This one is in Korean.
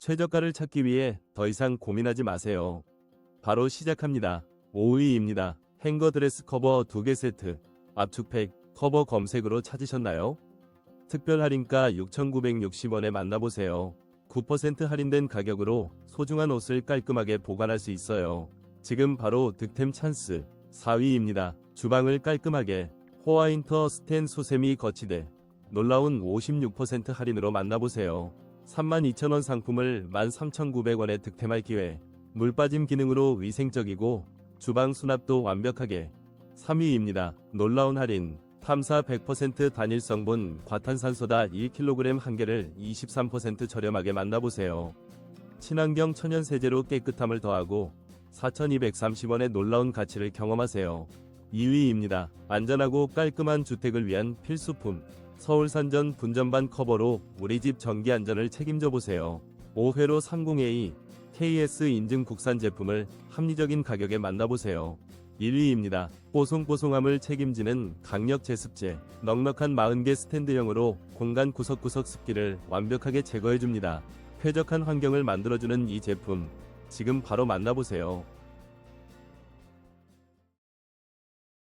최저가를 찾기 위해 더 이상 고민하지 마세요. 바로 시작합니다. 5위입니다. 행거 드레스 커버 2개 세트, 압축팩, 커버 검색으로 찾으셨나요? 특별 할인가 6,960원에 만나보세요. 9% 할인된 가격으로 소중한 옷을 깔끔하게 보관할 수 있어요. 지금 바로 득템 찬스 4위입니다. 주방을 깔끔하게 호화인터 스텐 소세미 거치대 놀라운 56% 할인으로 만나보세요. 32,000원 상품을 13,900원에 득템할 기회 물빠짐 기능으로 위생적이고 주방 수납도 완벽하게 3위입니다. 놀라운 할인 탐사 100% 단일 성분 과탄산소다 1kg 한 개를 23% 저렴하게 만나보세요. 친환경 천연 세제로 깨끗함을 더하고 4,230원의 놀라운 가치를 경험하세요. 2위입니다. 안전하고 깔끔한 주택을 위한 필수품 서울산전 분전반 커버로 우리 집 전기 안전을 책임져 보세요. 5회로 30A KS 인증 국산 제품을 합리적인 가격에 만나보세요. 1위입니다. 뽀송뽀송함을 책임지는 강력 제습제. 넉넉한 40개 스탠드형으로 공간 구석구석 습기를 완벽하게 제거해줍니다. 쾌적한 환경을 만들어주는 이 제품. 지금 바로 만나보세요.